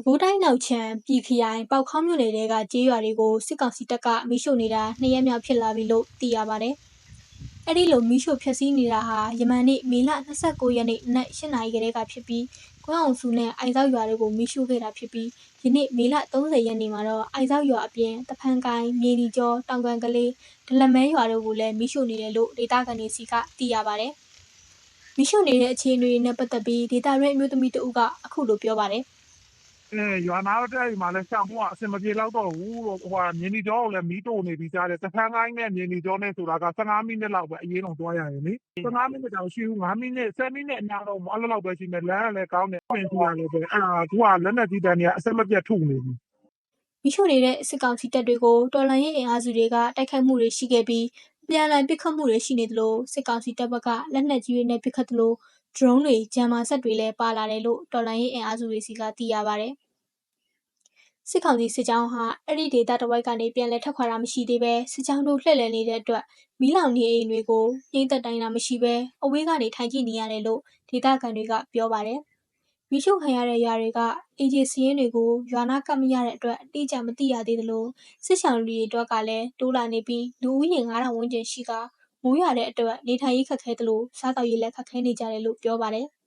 ပဲခူးတိုင်းနောက်ချမ်းပြည်ခရိုင်ပေါက်ခေါင်းမြို့နယ်တဲကကျေးရွာတွေကိုစစ်ကောင်စီတပ်ကမိရှို့နေတာနှစ်ရက်မြောက်ဖြစ်လာပြီလို့သိရပါတယ်။အဲ့ဒီလိုမိရှို့ဖျက်ဆီးနေတာဟာယမန်နေ့မေလ29ရက်နေ့နက်8နာရီကလေးကဖြစ်ပြီးကွမ်းအောင်စုနဲ့အိုင်ဆောက်ရွာတွေကိုမိရှို့ခဲ့တာဖြစ်ပြီးယနေ့မေလ30ရက်နေ့မှာတော့အိုင်ဆောက်ရွာအပြင်တဖန်ကိုင်းမြေဒီကျော်တောင်ကန်ကလေးဒလမဲရွာတို့ကိုလည်းမိရှို့နေတယ်လို့ဒေသခံတွေစီကသိရပါတယ်။မိရှို့နေတဲ့အခြေအနေတွေနဲ့ပတ်သက်ပြီးဒေတာရဲအမျိုးသမီးတဦးကအခုလိုပြောပါတယ်အဲ ရွာနာတော့တဲ့အိမ်မှာလည်း ရှောင်ဖို့ကအဆင်မပြေတော့တော့ဘူးလို့ဟိုဟာမြင်းဒီကျောကိုလည်း မီးတိုနေပြီးကြားတယ်တဖန်ကိုင်းနဲ့ မြင်းဒီကျောနဲ့ဆိုတာက15မိနစ်လောက်ပဲ အရေးလုံးတွားရရင်လေ15မိနစ်တောင်ရှိဘူး5မိနစ်10မိနစ် အများတော့အဲ့လိုလောက်ပဲရှိမယ် လမ်းကလည်းကောင်းတယ်ပြင်ပြရတယ်ပဲအဲ့ဒါသူကလက်နဲ့ကြီးတန်းနေက အဆက်မပြတ်ထုနေပြီမိရှို့နေတဲ့ စစ်ကောင်စီတပ်တွေကို တော်လှန်ရေးအင်အားစုတွေက တိုက်ခိုက်မှုတွေရှိခဲ့ပြီး အပြန်အလှန်ပစ်ခတ်မှုတွေရှိနေသလို စစ်ကောင်စီတပ်ဘက်က လက်နက်ကြီးတွေနဲ့ ပစ်ခတ်သလို drone တွေ ဂျမ်မာဆက်တွေလည်း ပါလာတယ်လို့ တော်လှန်ရေးအင်အားစုတွေစီက သိရပါတယ်။ စစ်ကောင်စီစစ်ကြောင်းဟာအဲ့ဒီဒေသတစ်ဝိုက်ကနေပြန်လည်ထွက်ခွာတာမရှိသေးပဲစစ်ကြောင်းတို့လှည့်လည်နေတဲ့အတွက်မီးလောင်နေအိမ်တွေကိုငြိမ့်သက်တိုင်းတာမရှိပဲအဝေးကနေထိုင်ကြည့်နေရတယ်လို့ဒေသခံတွေကပြောပါတယ်။မီးရှို့ခံရတဲ့ရွာတွေကအေဂျီစီရင်တွေကိုရွာနာကပ်မရတဲ့အတွက်အတိအကျမသိရသေးသလိုစစ်ဆောင်လူတွေအတွက်ကလည်းတိုးလာနေပြီးလူဦးရေ9000ဝန်းကျင်ရှိကမိုးရွာတဲ့အတွက်နေထိုင်ရေးခက်ခဲသလိုစားတောက်ရေးလည်းခက်ခဲနေကြတယ်လို့ပြောပါတယ်။